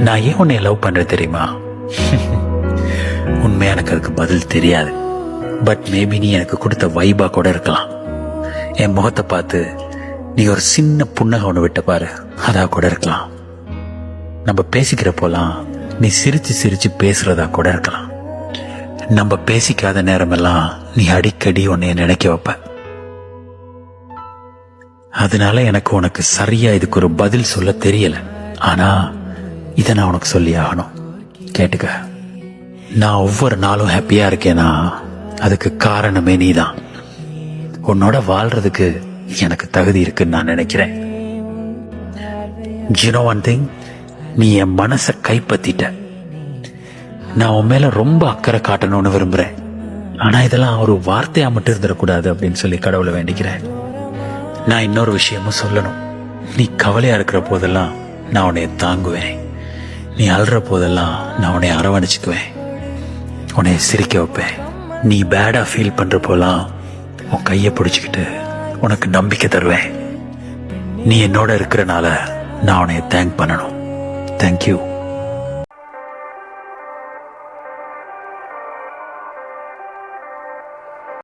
நான் ஏன் உன்னை லவ் பண்ணுறது தெரியுமா? உண்மையாக எனக்கு அதுக்கு பதில் தெரியாது. பட் மேபி நீ எனக்கு கொடுத்த வைபா கூட இருக்கலாம். என் முகத்தை பார்த்து நீ ஒரு சின்ன புன்னகை ஒன்று விட்ட பாரு அதாக கூட இருக்கலாம். நம்ம பேசிக்கிற போலாம் நீ சிரித்து சிரித்து பேசுகிறதா கூட இருக்கலாம். நம்ம பேசிக்காத நேரமெல்லாம் நீ அடிக்கடி உன்னைய நினைக்க வைப்ப. அதனால எனக்கு உனக்கு சரியா இதுக்கு ஒரு பதில் சொல்ல தெரியல. ஆனால் இதை நான் உனக்கு சொல்லி ஆகணும். கேட்டுக்க. நான் ஒவ்வொரு நாளும் ஹாப்பியாக இருக்கேனா? அதுக்கு காரணமே நீ தான் உன்னோட வாழ்றதுக்கு எனக்கு தகுதி இருக்குன்னு நான் நினைக்கிறேன். ஜினோ ஒன் திங் நீ என் மனசை கைப்பற்றிட்ட நான் உன் மேலே ரொம்ப அக்கறை காட்டணும்னு விரும்புகிறேன் ஆனால் இதெல்லாம் ஒரு வார்த்தையாக மட்டும் இருந்துடக்கூடாது அப்படின்னு சொல்லி கடவுளை வேண்டிக்கிறேன். நான் இன்னொரு விஷயமும் சொல்லணும். நீ கவலையாக இருக்கிற போதெல்லாம் நான் உன்னை தாங்குவேன். நீ அழுற போதெல்லாம் நான் உன்னை அரவணைச்சுக்குவேன். உன்னை சிரிக்க வைப்பேன். நீ பேடாக ஃபீல் பண்ணுற போலாம் உன் கையை பிடிச்சிக்கிட்டு உனக்கு நம்பிக்கை தருவேன். நீ என்னோட இருக்கிறனால நான் உன்னை தேங்க் பண்ணணும். தேங்க்யூ